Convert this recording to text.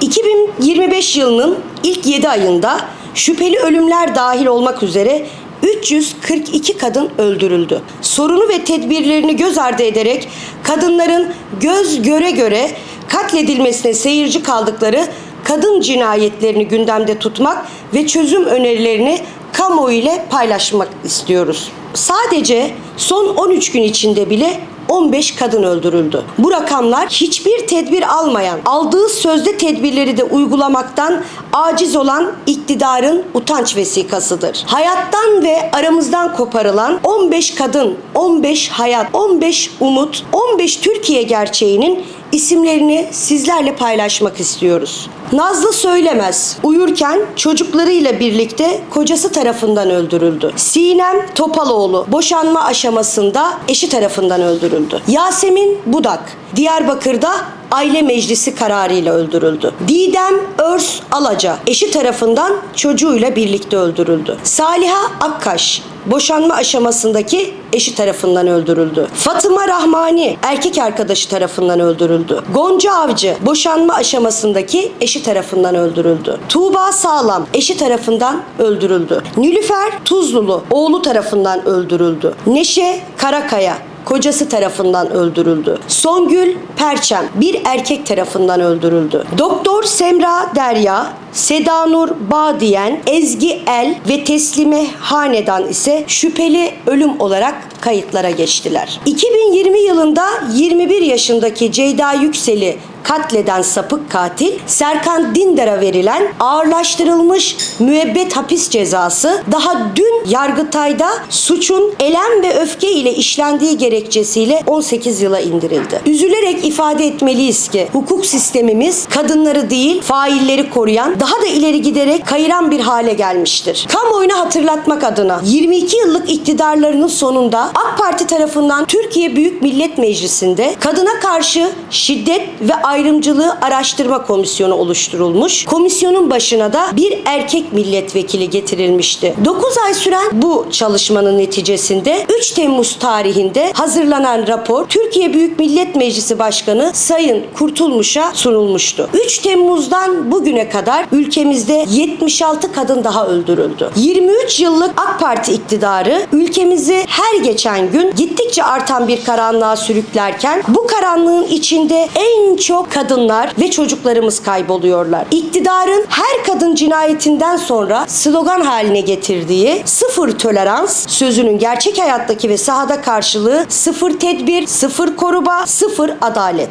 2025 yılının ilk 7 ayında şüpheli ölümler dahil olmak üzere 342 kadın öldürüldü. Sorunu ve tedbirlerini göz ardı ederek kadınların göz göre göre katledilmesine seyirci kaldıkları kadın cinayetlerini gündemde tutmak ve çözüm önerilerini kamuoyu ile paylaşmak istiyoruz. Sadece son 13 gün içinde bile 15 kadın öldürüldü. Bu rakamlar hiçbir tedbir almayan, aldığı sözde tedbirleri de uygulamaktan aciz olan iktidarın utanç vesikasıdır. Hayattan ve aramızdan koparılan 15 kadın, 15 hayat, 15 umut, 15 Türkiye gerçeğinin isimlerini sizlerle paylaşmak istiyoruz. Nazlı Söylemez uyurken çocuklarıyla birlikte kocası tarafından öldürüldü. Sinem Topaloğlu boşanma aşamasında eşi tarafından öldürüldü. Yasemin Budak Diyarbakır'da aile meclisi kararıyla öldürüldü. Didem Örs Alaca eşi tarafından çocuğuyla birlikte öldürüldü. Saliha Akkaş boşanma aşamasındaki eşi tarafından öldürüldü. Fatıma Rahmani erkek arkadaşı tarafından öldürüldü. Gonca Avcı boşanma aşamasındaki eşi tarafından öldürüldü. Tuğba Sağlam eşi tarafından öldürüldü. Nilüfer Tuzlulu oğlu tarafından öldürüldü. Neşe Karakaya kocası tarafından öldürüldü. Songül Perçem bir erkek tarafından öldürüldü. Doktor Semra Derya, Sedanur Bağdiyen, Ezgi El ve Teslime Hanedan ise şüpheli ölüm olarak kayıtlara geçtiler. 2020 yılında 21 yaşındaki Ceyda Yüksel'i katleden sapık katil Serkan Dindar'a verilen ağırlaştırılmış müebbet hapis cezası daha dün Yargıtay'da suçun elem ve öfke ile işlendiği gerekçesiyle 18 yıla indirildi. Üzülerek ifade etmeliyiz ki hukuk sistemimiz kadınları değil failleri koruyan daha da ileri giderek kayıran bir hale gelmiştir. Kamuoyuna hatırlatmak adına 22 yıllık iktidarlarının sonunda AK Parti tarafından Türkiye Büyük Millet Meclisi'nde kadına karşı şiddet ve ayrımcılığı araştırma komisyonu oluşturulmuş. Komisyonun başına da bir erkek milletvekili getirilmişti. 9 ay süren bu çalışmanın neticesinde 3 Temmuz tarihinde hazırlanan rapor Türkiye Büyük Millet Meclisi Başkanı Sayın Kurtulmuş'a sunulmuştu. 3 Temmuz'dan bugüne kadar ülkemizde 76 kadın daha öldürüldü. 23 yıllık AK Parti iktidarı ülkemizi her geçen gün gittikçe artan bir karanlığa sürüklerken bu karanlığın içinde en çok kadınlar ve çocuklarımız kayboluyorlar. İktidarın her kadın cinayetinden sonra slogan haline getirdiği sıfır tolerans sözünün gerçek hayattaki ve sahada karşılığı sıfır tedbir, sıfır koruma, sıfır adalet.